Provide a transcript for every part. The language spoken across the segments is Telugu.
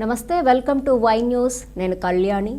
నమస్తే వెల్కమ్ టు వై న్యూస్. నేను కళ్యాణి.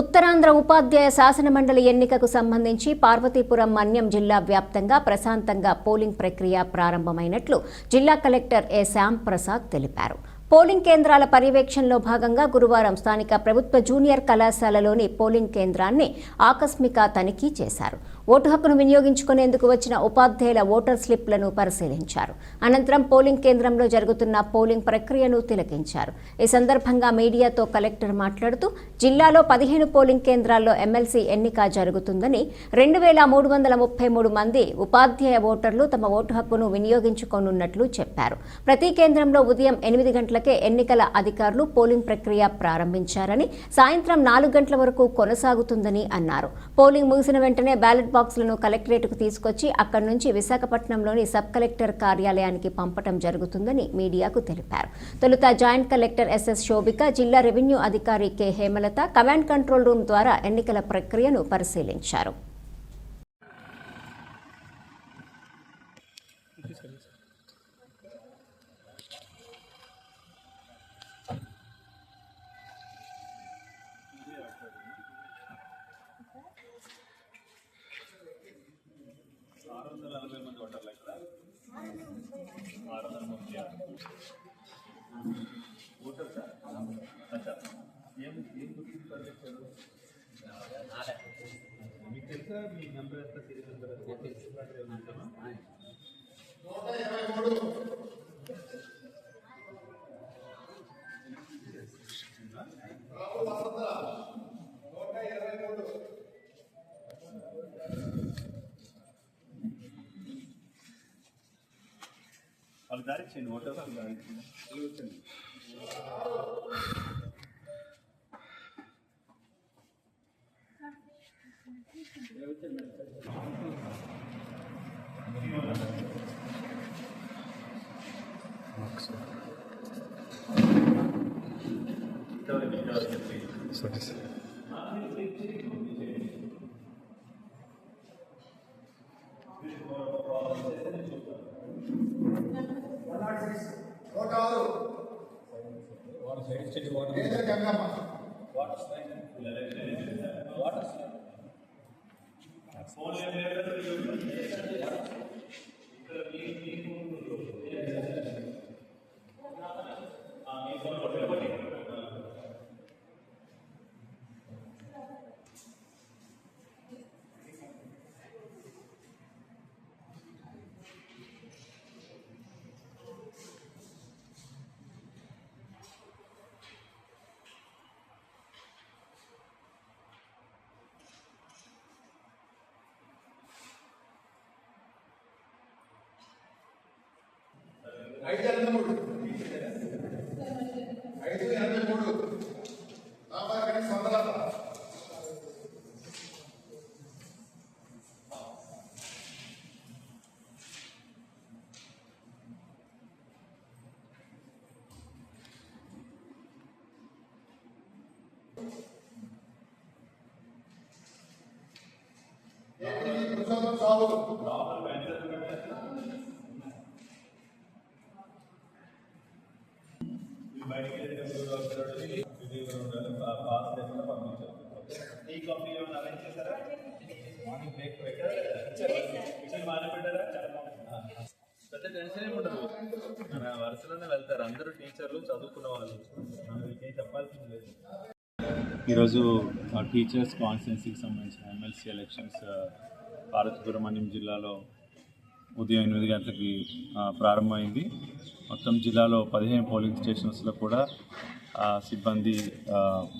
ఉత్తరాంధ్ర ఉపాధ్యాయ శాసన మండలి ఎన్నికకు సంబంధించి పార్వతీపురం మన్యం జిల్లా వ్యాప్తంగా ప్రశాంతంగా పోలింగ్ ప్రక్రియ ప్రారంభమైనట్లు జిల్లా కలెక్టర్ ఏ శ్యాం ప్రసాద్ తెలిపారు. పోలింగ్ కేంద్రాల పర్యవేక్షణలో భాగంగా గురువారం స్థానిక ప్రభుత్వ జూనియర్ కళాశాలలోని పోలింగ్ కేంద్రాన్ని ఆకస్మిక తనిఖీ చేశారు. ఓటు హక్కును వినియోగించుకునేందుకు వచ్చిన ఉపాధ్యాయుల ఓటర్ స్లిప్లను పరిశీలించారు. అనంతరం పోలింగ్ కేంద్రంలో జరుగుతున్న పోలింగ్ ప్రక్రియను తిలకించారు. ఈ సందర్భంగా మీడియాతో కలెక్టర్ మాట్లాడుతూ జిల్లాలో పదిహేను పోలింగ్ కేంద్రాల్లో ఎమ్మెల్సీ ఎన్నిక జరుగుతుందని రెండు వేల మూడు వందల ముప్పై మూడు మంది ఉపాధ్యాయ ఓటర్లు తమ ఓటు హక్కును వినియోగించుకోనున్నట్లు చెప్పారు. ప్రతి కేంద్రంలో ఉదయం ఎనిమిది గంటలకే ఎన్నికల అధికారులు పోలింగ్ ప్రక్రియ ప్రారంభించారని సాయంత్రం నాలుగు గంటల వరకు కొనసాగుతుందని అన్నారు. పోలింగ్ ముగిసిన వెంటనే బ్యాలెట్ బాక్సులను కలెక్టరేట్కు తీసుకొచ్చి అక్కడి నుంచి విశాఖపట్నంలోని సబ్ కలెక్టర్ కార్యాలయానికి పంపటం జరుగుతుందని మీడియాకు తెలిపారు. తొలుత జాయింట్ కలెక్టర్ ఎస్ఎస్ శోభిక జిల్లా రెవెన్యూ అధికారి K. Hemalatha command control room ద్వారా ఎన్నికల ప్రక్రియను పరిశీలించారు. మీకు తెలుసా మీ నెంబర్ ఎంత serial number Agdar için, orada Agdar వాళ్ళకి దారి ఇచ్చేయండి ఓటర్ వాళ్ళకి దారి ఇచ్చేయండి ఐదు ఎనభై మూడు. ఐదు ఎనభై మూడు. నాబారి సొందరాల ఏపీ పురుషోత్తం సాగు పాస్ లేకుండా పంపించారు టీ కాఫీ ఏమైనా అరేంజ్ చేశారా మార్నింగ్ బ్రేక్ పెట్టారా బాగానే పెట్టారా పెద్ద టెన్షన్ ఏమి ఉండదు మన వరుసలోనే వెళ్తారు అందరూ టీచర్లు చదువుకున్న వాళ్ళు మనకి చెప్పాల్సింది లేదు ఈరోజు టీచర్స్ కాన్స్టిట్యున్సీకి సంబంధించిన ఎమ్మెల్సీ ఎలక్షన్స్ పార్వతీపురమణ్యం జిల్లాలో ఉదయం ఎనిమిది గంటలకి ప్రారంభమైంది. మొత్తం జిల్లాలో పదిహేను పోలింగ్ స్టేషన్స్లో కూడా సిబ్బంది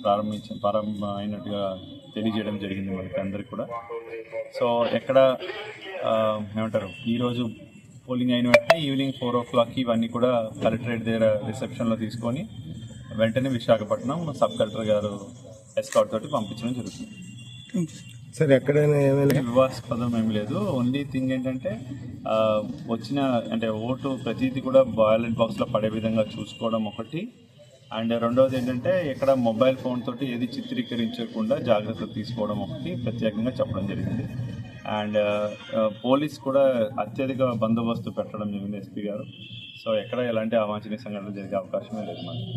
ప్రారంభించ ప్రారంభమైనట్టుగా తెలియజేయడం జరిగింది మనకి అందరికి కూడా. సో ఎక్కడ ఏమంటారు ఈరోజు పోలింగ్ అయిన వెంటనే ఈవినింగ్ ఫోర్ ఓ క్లాక్కి ఇవన్నీ కూడా కలెక్టరేట్ దగ్గర రిసెప్షన్లో తీసుకొని వెంటనే విశాఖపట్నం సబ్ కలెక్టర్ గారు ఎస్కాట్ తోటి పంపించడం జరుగుతుంది. సార్ ఎక్కడైనా ఏమైనా వివాదాస్పదం ఏమి లేదు. ఓన్లీ థింగ్ ఏంటంటే ఆ, వచ్చిన అంటే ఓటు ప్రతిదీ కూడా బ్యాలెట్ బాక్స్లో పడే విధంగా చూసుకోవడం ఒకటి. అండ్ రెండవది ఏంటంటే ఇక్కడ మొబైల్ ఫోన్ తోటి ఏది చిత్రీకరించకుండా జాగ్రత్తలు తీసుకోవడం ఒకటి ప్రత్యేకంగా చెప్పడం జరిగింది. అండ్ పోలీస్ కూడా అత్యధిక బందోబస్తు పెట్టడం జరిగింది ఎస్పీ గారు. సో ఎక్కడ ఎలాంటి అవాంఛనీయ సంఘటనలు జరిగే అవకాశమే లేదు మనకి